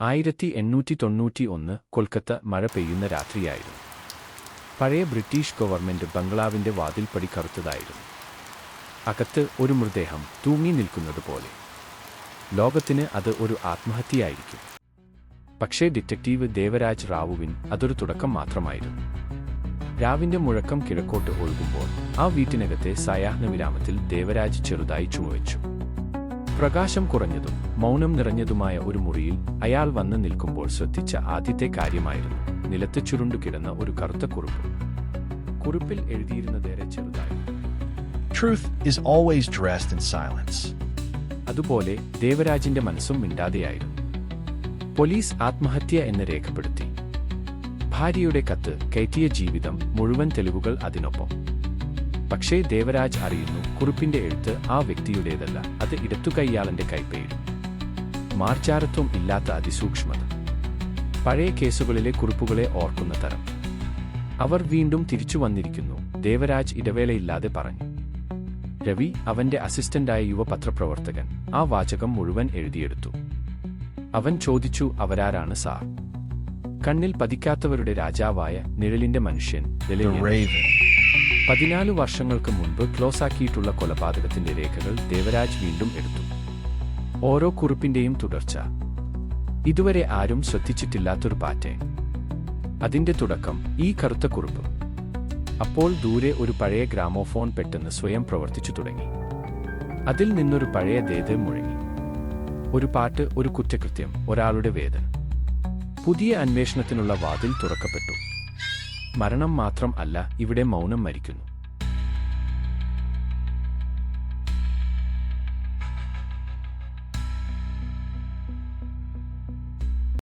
ആയിരത്തി എണ്ണൂറ്റി തൊണ്ണൂറ്റി ഒന്ന് കൊൽക്കത്ത മഴ പെയ്യുന്ന രാത്രിയായിരുന്നു. പഴയ ബ്രിട്ടീഷ് ഗവൺമെന്റ് ബംഗ്ലാവിന്റെ വാതിൽപ്പടി കറുത്തതായിരുന്നു. അകത്ത് ഒരു മൃതദേഹം തൂങ്ങി നിൽക്കുന്നത് പോലെ ലോകത്തിന് അത് ഒരു ആത്മഹത്യയായിരിക്കും. പക്ഷേ ഡിറ്റക്റ്റീവ് ദേവരാജ് റാവുവിൻ അതൊരു തുടക്കം മാത്രമായിരുന്നു. രാവിന്റെ മുഴക്കം കിഴക്കോട്ട് ഒഴുകുമ്പോൾ ആ വീട്ടിനകത്തെ സയാഹ്ന വിരാമത്തിൽ ദേവരാജ് ചെറുതായി ചുമവെച്ചു. പ്രകാശം കുറഞ്ഞതും മൗനം നിറഞ്ഞതുമായ ഒരു മുറിയിൽ അയാൾ വന്ന് നിൽക്കുമ്പോൾ ശ്രദ്ധിച്ച ആദ്യത്തെ കാര്യമായിരുന്നു നിലത്ത് ചുരുണ്ടുകിടന്ന ഒരു കറുത്ത കുറിപ്പ്. കുറിപ്പിൽ എഴുതിയിരുന്നതേറെ ചെറുതായി. Truth is always dressed in silence. അതുപോലെ ദേവരാജിന്റെ മനസ്സും മിണ്ടാതെയായിരുന്നു. പോലീസ് ആത്മഹത്യ എന്ന് രേഖപ്പെടുത്തി. ഭാര്യയുടെ കത്ത് കയറ്റിയ ജീവിതം മുഴുവൻ തെളിവുകൾ അതിനൊപ്പം. പക്ഷേ ദേവരാജ് അറിയുന്നു കുറിപ്പിന്റെ എഴുത്ത് ആ വ്യക്തിയുടേതല്ല അത് ഇടത്തുകൈയാളന്റെ കൈപ്പേഴും മാർച്ചാരത്വം ഇല്ലാത്ത അതിസൂക്ഷ്മത. പഴയ കേസുകളിലെ കുറിപ്പുകളെ ഓർക്കുന്ന തരം. അവർ വീണ്ടും തിരിച്ചു വന്നിരിക്കുന്നു ദേവരാജ് ഇടവേളയില്ലാതെ പറഞ്ഞു. രവി അവന്റെ അസിസ്റ്റന്റായ യുവ പത്രപ്രവർത്തകൻ ആ വാചകം മുഴുവൻ എഴുതിയെടുത്തു. അവൻ ചോദിച്ചു അവരാരാണ് സാർ? കണ്ണിൽ പതിക്കാത്തവരുടെ രാജാവായ നിഴലിന്റെ മനുഷ്യൻ. പതിനാല് വർഷങ്ങൾക്ക് മുൻപ് ക്ലോസാക്കിയിട്ടുള്ള കൊലപാതകത്തിന്റെ രേഖകൾ ദേവരാജ് വീണ്ടും എടുത്തു. ഓരോ കുറിപ്പിന്റെയും തുടർച്ച. ഇതുവരെ ആരും ശ്രദ്ധിച്ചിട്ടില്ലാത്തൊരു പാറ്റേൺ. അതിന്റെ തുടക്കം ഈ കറുത്ത കുറിപ്പ്. അപ്പോൾ ദൂരെ ഒരു പഴയ ഗ്രാമോഫോൺ പെട്ടെന്ന് സ്വയം പ്രവർത്തിച്ചു തുടങ്ങി. അതിൽ നിന്നൊരു പഴയ ദേത് മുഴങ്ങി. ഒരു പാട്ട് ഒരു കുറ്റകൃത്യം ഒരാളുടെ വേദന. പുതിയ അന്വേഷണത്തിനുള്ള വാതിൽ തുറക്കപ്പെട്ടു. മരണം മാത്രം അല്ല ഇവിടെ മൗനം മരിക്കുന്നു.